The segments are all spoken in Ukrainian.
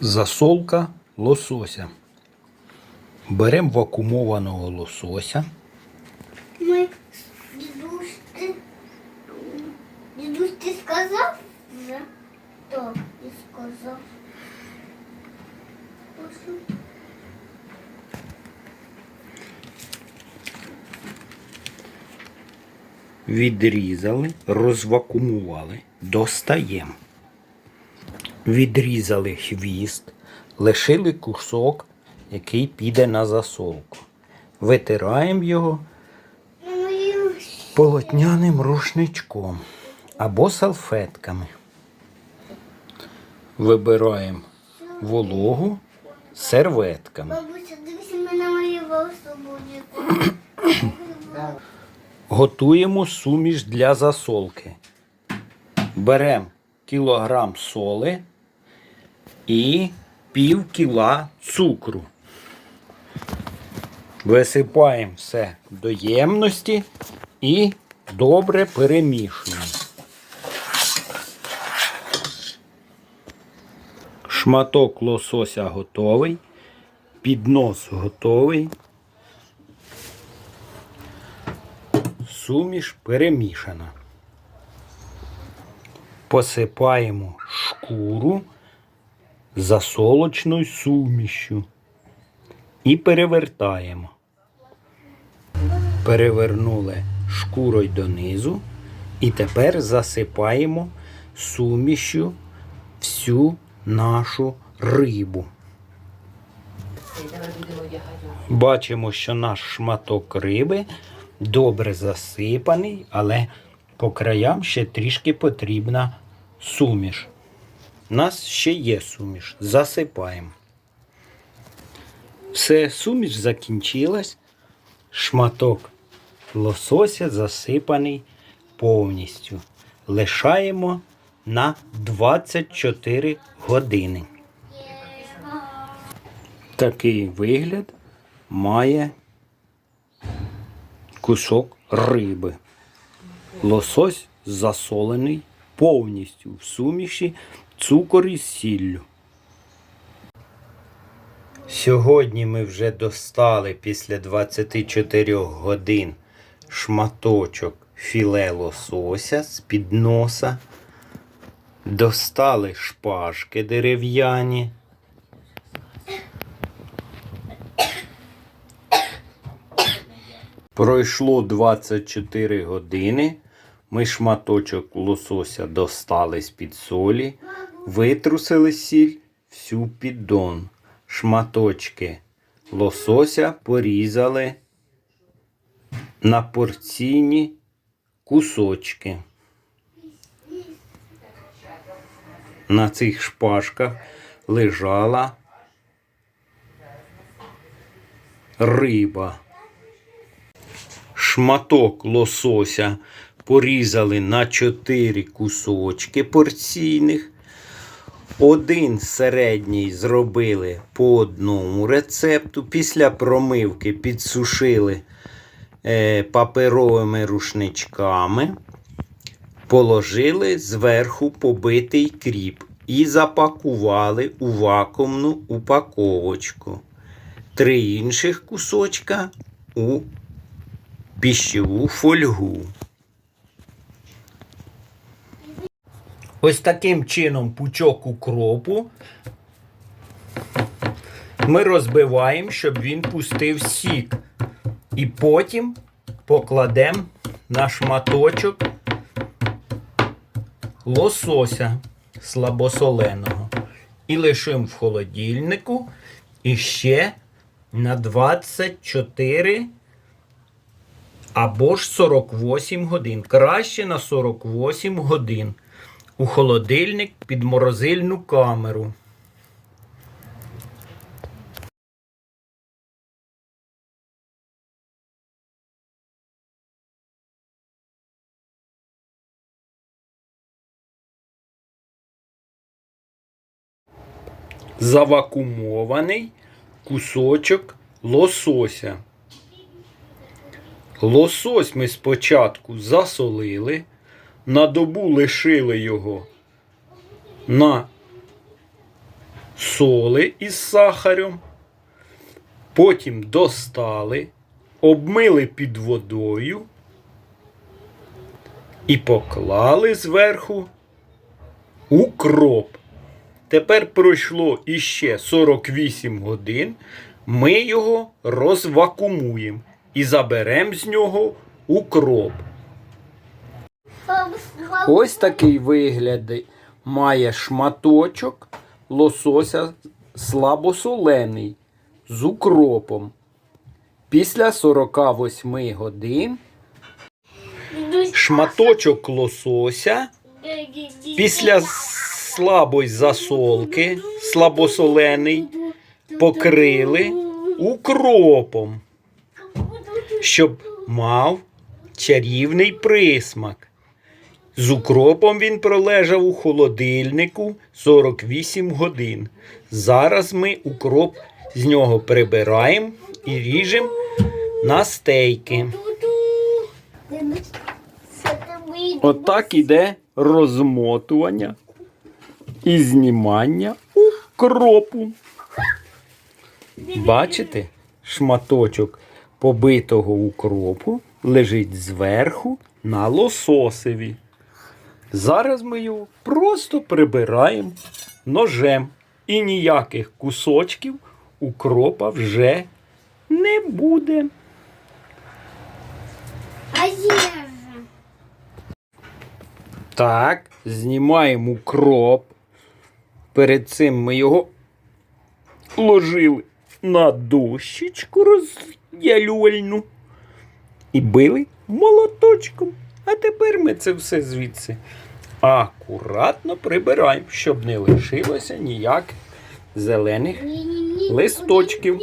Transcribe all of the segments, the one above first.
Засолка лосося. Беремо вакуумованого лосося. Ми дідусь ти дідусь ти сказав вже? То і сказав. Відрізали, розвакуумували, достаємо. Відрізали хвіст, лишили кусок, який піде на засолку. Витираємо його полотняним рушничком або салфетками. Вибираємо вологу серветками. бабуся, дивися на мою волособудіку. Готуємо суміш для засолки. Беремо кілограм соли і пів кіла цукру. Висипаємо все до ємності і добре перемішуємо. Шматок лосося готовий, піднос готовий. Суміш перемішана. Посипаємо шкуру засолочною сумішю і перевертаємо. Перевернули шкурою донизу і тепер засипаємо сумішю всю нашу рибу. Бачимо, що наш шматок риби добре засипаний, але по краям ще трішки потрібна суміш. У нас ще є суміш. Засипаємо. Все, суміш закінчилась. Шматок лосося засипаний повністю. Лишаємо на 24 години. Такий вигляд має кусок риби. Лосось засолений повністю в суміші цукор із сіллю. Сьогодні ми вже достали після 24 годин шматочок філе лосося з-під носа. Достали шпажки дерев'яні. Пройшло 24 години. Ми шматочок лосося достали з-під солі, витрусили сіль всю піддон. Шматочки лосося порізали на порційні кусочки. На цих шпажках лежала риба шматок лосося порізали на 4 кусочки порційних. Один середній зробили по одному рецепту. Після промивки підсушили е, паперовими рушничками, положили зверху побитий кріп і запакували у вакуумну упаковочку. Три інших кусочка у пищеву фольгу. Ось таким чином пучок укропу ми розбиваємо, щоб він пустив сік. І потім покладемо на шматочок лосося слабосоленого. І лишимо в холодильнику іще на 24 або ж 48 годин. Краще на 48 годин. У холодильник під морозильну камеру. Завакумований кусочок лосося. Лосось ми спочатку засолили, на добу лишили його на соли із сахаром, потім достали, обмили під водою і поклали зверху укроп. Тепер пройшло іще 48 годин. Ми його розвакумуємо і заберемо з нього укроп. Ось такий вигляд має шматочок лосося слабосолений з укропом. Після 48 годин шматочок лосося після слабої засолки, слабосолений, покрили укропом, щоб мав чарівний присмак. З укропом він пролежав у холодильнику 48 годин. Зараз ми укроп з нього прибираємо і ріжемо на стейки. Отак іде розмотування і знімання укропу. Бачите, шматочок побитого укропу лежить зверху на лососеві. Зараз ми його просто прибираємо ножем. І ніяких кусочків укропа вже не буде. А є. Так, знімаємо укроп. Перед цим ми його ложили на дощечку розділювальну і били молоточком. А тепер ми це все звідси акуратно прибираємо, щоб не лишилося ніяких зелених Листочків.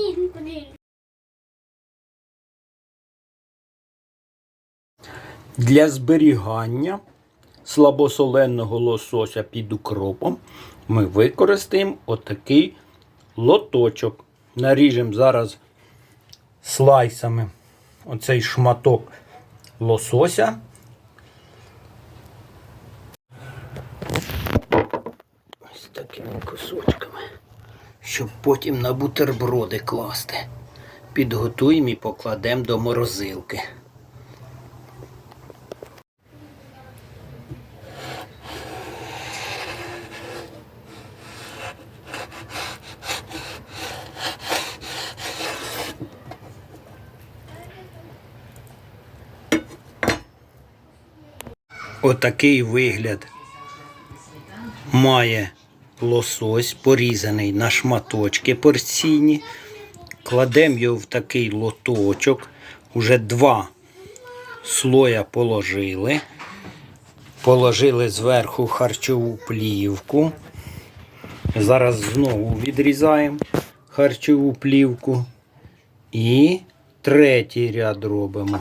Для зберігання слабосоленого лосося під укропом ми використаємо отакий лоточок. Наріжемо зараз слайсами оцей шматок лосося. Ось такими кусочками, щоб потім на бутерброди класти. Підготуємо і покладемо до морозилки. Отакий вигляд має лосось, порізаний на шматочки порційні. Кладемо його в такий лоточок. Уже два слоя положили. Положили зверху харчову плівку. Зараз знову відрізаємо харчову плівку. І третій ряд робимо.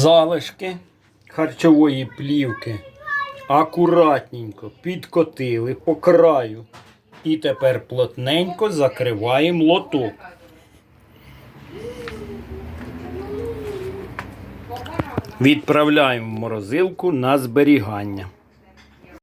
Залишки харчової плівки акуратненько підкотили по краю. І тепер плотненько закриваємо лоток. Відправляємо в морозилку на зберігання.